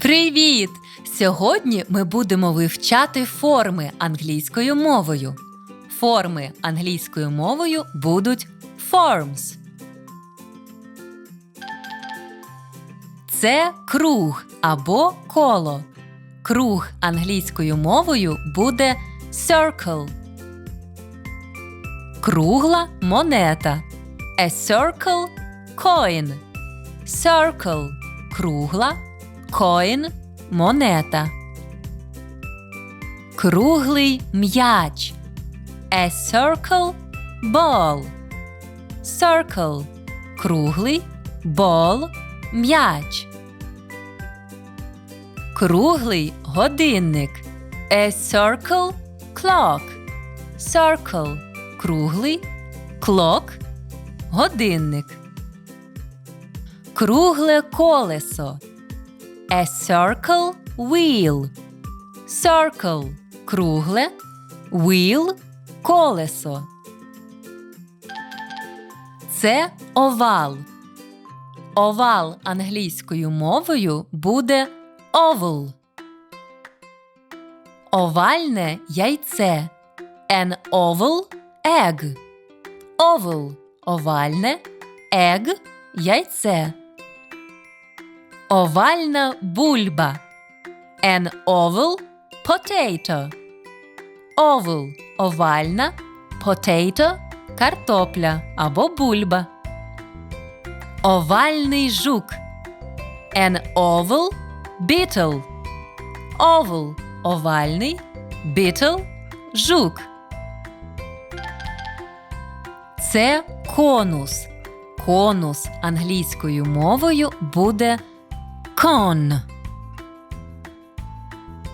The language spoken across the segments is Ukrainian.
Привіт! Сьогодні ми будемо вивчати форми англійською мовою. Форми англійською мовою будуть forms. Це круг або коло. Круг англійською мовою буде circle. Кругла монета. A circle coin. Circle кругла, coin монета. Круглий м'яч. A circle ball. Circle круглий, ball м'яч. Круглий годинник. A circle clock. Circle круглий, clock годинник. Кругле колесо. A circle wheel. Circle кругле, wheel колесо. Це овал. Овал англійською мовою буде oval. Овальне яйце. An oval egg. Oval овальне, egg яйце. Овальна бульба. An oval potato. Oval овальна, potato картопля або бульба. Овальний жук. An oval beetle. Oval овальний, beetle жук. Це конус. Конус англійською мовою буде cone.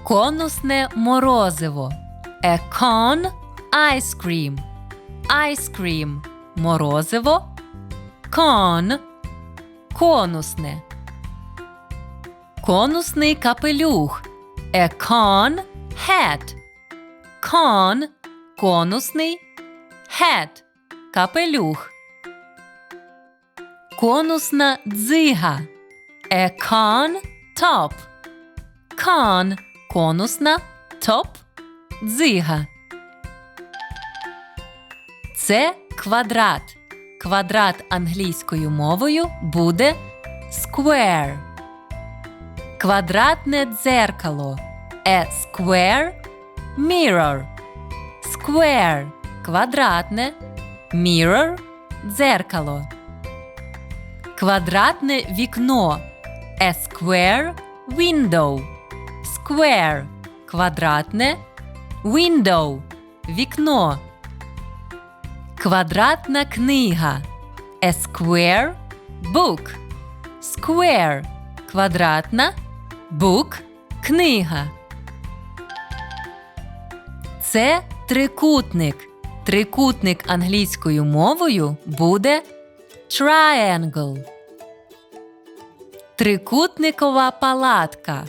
Конусне морозиво. A cone ice cream. Ice cream – морозиво. Cone – конусне. Конусний капелюх. A cone hat. Cone – конусний. Hat – капелюх. Конусна дзига. A con top. Con конусна топ дзига. Це квадрат. Квадрат англійською мовою буде square. Квадратне дзеркало. A square mirror. Square квадратне. Mirror дзеркало. Квадратне вікно. A square window. Square квадратне. Window вікно. Квадратна книга. A square book. Square квадратна. Book книга. Це трикутник. Трикутник англійською мовою буде triangle. Трикутникова палатка.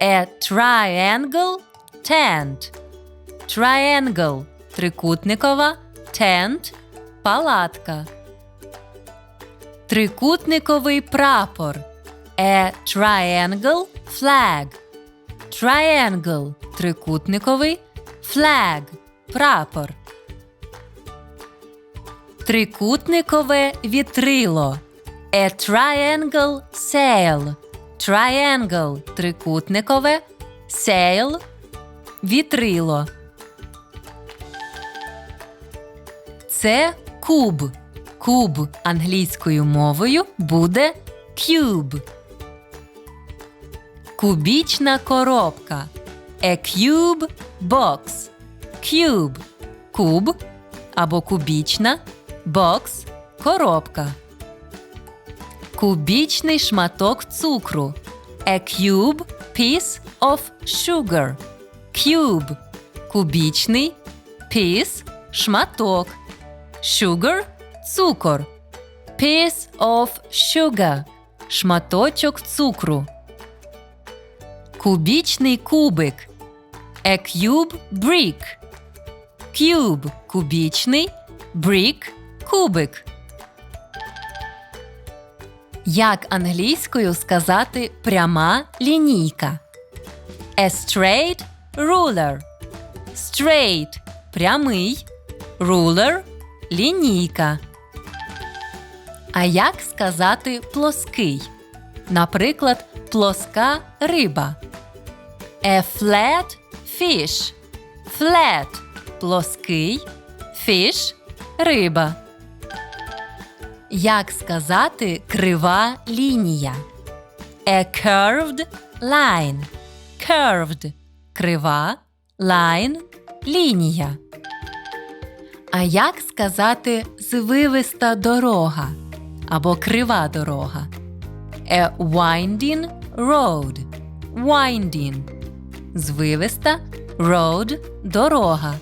A triangle tent. Triangle трикутникова tent палатка. Трикутниковий прапор. A triangle flag. Triangle трикутниковий flag прапор. Трикутникове вітрило. A triangle sail. Triangle трикутникове. Sail вітрило. Це куб. Куб англійською мовою буде cube. Кубічна коробка. A cube box. Cube куб або кубічна Box – коробка. Кубічний шматок цукру. A cube piece of sugar. Cube – кубічний. Piece – шматок. Sugar – цукор. Piece of sugar – шматочок цукру. Кубічний кубик. A cube brick. Cube – кубічний. Brick – кубик. Як англійською сказати пряма лінійка? A straight ruler. Straight прямий. Ruler лінійка. А як сказати плоский? Наприклад, плоска риба. A flat fish. Flat плоский. Fish риба. Як сказати крива лінія? A curved line. Curved крива, line лінія. А як сказати звивиста дорога або крива дорога? A winding road. Winding. Звивиста road дорога.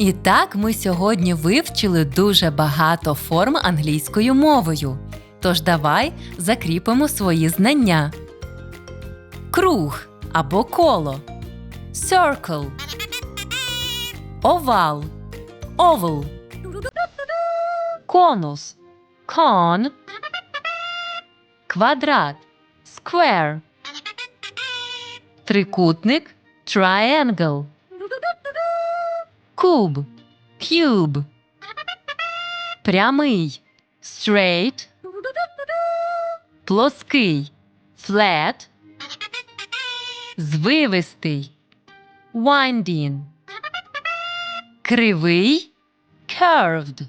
І так ми сьогодні вивчили дуже багато форм англійською мовою. Тож давай закріпимо свої знання. Круг або коло. Circle. Овал. Oval. Конус. Cone. Квадрат. Square. Трикутник. Triangle. Куб. Cube. Прямий. Straight. Плоский. Flat. Звивистий. Winding. Кривий. Curved.